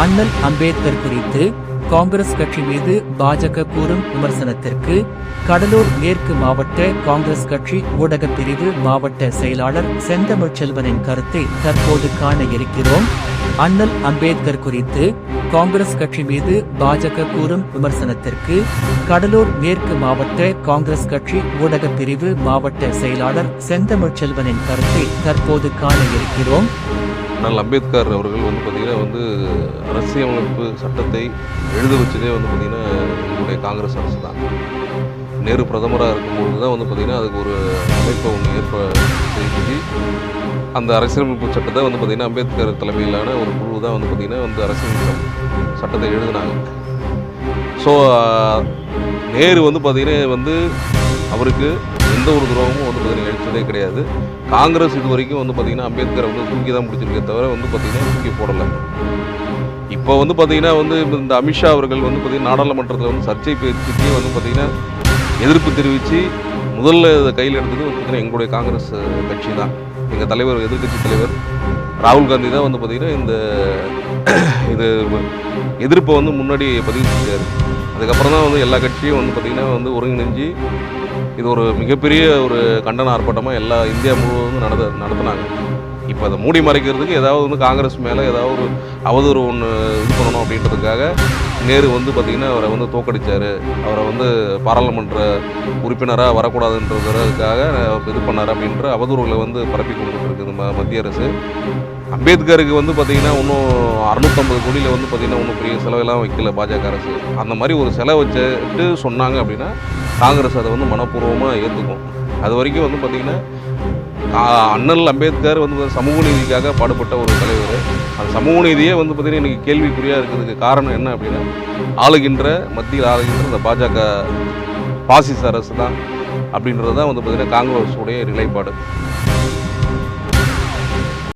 அண்ணல் அம்பேத்கர் குறித்து காங்கிரஸ் கட்சி மீது பாஜக கூறும் விமர்சனத்திற்கு கடலூர் மேற்கு மாவட்ட காங்கிரஸ் கட்சி ஊடகப் பிரிவு மாவட்ட செயலாளர் செந்தமிழ் செல்வனின் கருத்தை தற்போது காண இருக்கிறோம். அண்ணல் அம்பேத்கர் குறித்து காங்கிரஸ் கட்சி மீது பாஜக கூறும் விமர்சனத்திற்கு கடலூர் மேற்கு மாவட்ட காங்கிரஸ் கட்சி ஊடகப் பிரிவு மாவட்ட செயலாளர் செந்தமிழ் செல்வனின் கருத்தை தற்போது காண இருக்கிறோம். அண்ணல் அம்பேத்கர் அவர்கள் வந்து பார்த்தீங்கன்னா வந்து அரசியலமைப்பு சட்டத்தை எழுத வச்சதே வந்து பார்த்திங்கன்னா எங்களுடைய காங்கிரஸ் அரசு தான். நேரு பிரதமராக இருக்கும்பொழுது தான் வந்து பார்த்திங்கன்னா அதுக்கு ஒரு அமைப்பை ஒன்று ஏற்ப செஞ்சு அந்த அரசியலமைப்பு சட்டத்தை வந்து பார்த்திங்கன்னா அம்பேத்கர் தலைமையிலான ஒரு குழு தான் வந்து பார்த்திங்கன்னா வந்து அரசியலமைப்பு சட்டத்தை எழுதினாங்க. ஸோ நேரு வந்து பார்த்திங்கன்னா வந்து அவருக்கு எந்த ஒரு துரோகமும் வந்து பார்த்திங்கன்னா எழுத்ததே கிடையாது. காங்கிரஸ் இது வரைக்கும் வந்து பார்த்திங்கன்னா அம்பேத்கரை வந்து தூக்கி தான் பிடிச்சிருக்கே தவிர வந்து பார்த்திங்கன்னா தூக்கி போடலை. இப்போ வந்து பார்த்திங்கன்னா வந்து இந்த அமித்ஷா அவர்கள் வந்து பார்த்தீங்கன்னா நாடாளுமன்றத்தில் வந்து சர்ச்சை பேச்சுக்கே வந்து பார்த்தீங்கன்னா எதிர்ப்பு தெரிவித்து முதல்ல இதை கையில் எடுத்தது வந்து பார்த்தீங்கன்னா எங்களுடைய காங்கிரஸ் கட்சி தான் எங்கள் தலைவர் எதிர்க்கட்சி தலைவர் ராகுல் காந்தி தான் வந்து பார்த்திங்கன்னா இந்த இது எதிர்ப்பை வந்து முன்னாடி பதிவு செஞ்சார். அதுக்கப்புறம் தான் வந்து எல்லா கட்சியும் வந்து பார்த்திங்கன்னா வந்து ஒருங்கிணைஞ்சு இது ஒரு மிகப்பெரிய ஒரு கண்டன ஆர்ப்பாட்டமாக எல்லா இந்தியா முழுவதும் நடந்த நடத்தினாங்க. இப்போ அதை மூடி மறைக்கிறதுக்கு ஏதாவது வந்து காங்கிரஸ் மேலே ஏதாவது ஒரு அவதூறு ஒன்று இது பண்ணணும் அப்படின்றதுக்காக நேரு வந்து பார்த்திங்கன்னா அவரை வந்து தோக்கடிச்சார். அவரை வந்து பாராளுமன்ற உறுப்பினராக வரக்கூடாதுன்றதுக்காக இது பண்ணார் அப்படின்ற அவதூறுகளை வந்து பரப்பி கொடுத்துருக்கு இருக்குது ம மத்திய அரசு. அம்பேத்கருக்கு வந்து பார்த்திங்கன்னா இன்னும் அறுநூத்தம்பது கோடியில் வந்து பார்த்திங்கன்னா ஒன்றும் பெரிய செலவெல்லாம் வைக்கல பாஜக அரசு. அந்த மாதிரி ஒரு செலவு வச்சுட்டு சொன்னாங்க அப்படின்னா காங்கிரஸ் அதை வந்து மனப்பூர்வமாக ஏற்றுக்கும் அது வரைக்கும் வந்து பார்த்திங்கன்னா அண்ணல் அம்பேத்கர் வந்து சமூக நீதிக்காக பாடுபட்ட ஒரு தலைவர். அந்த சமூக நீதியே வந்து பார்த்திங்கன்னா இன்றைக்கி கேள்விக்குறியாக இருக்கிறதுக்கு காரணம் என்ன அப்படின்னா ஆளுகின்ற மத்தியில் ஆளுகின்ற இந்த பாஜக பாசிச அரசு தான் அப்படின்றது தான் வந்து பார்த்திங்கன்னா காங்கிரஸுடைய நிலைப்பாடு.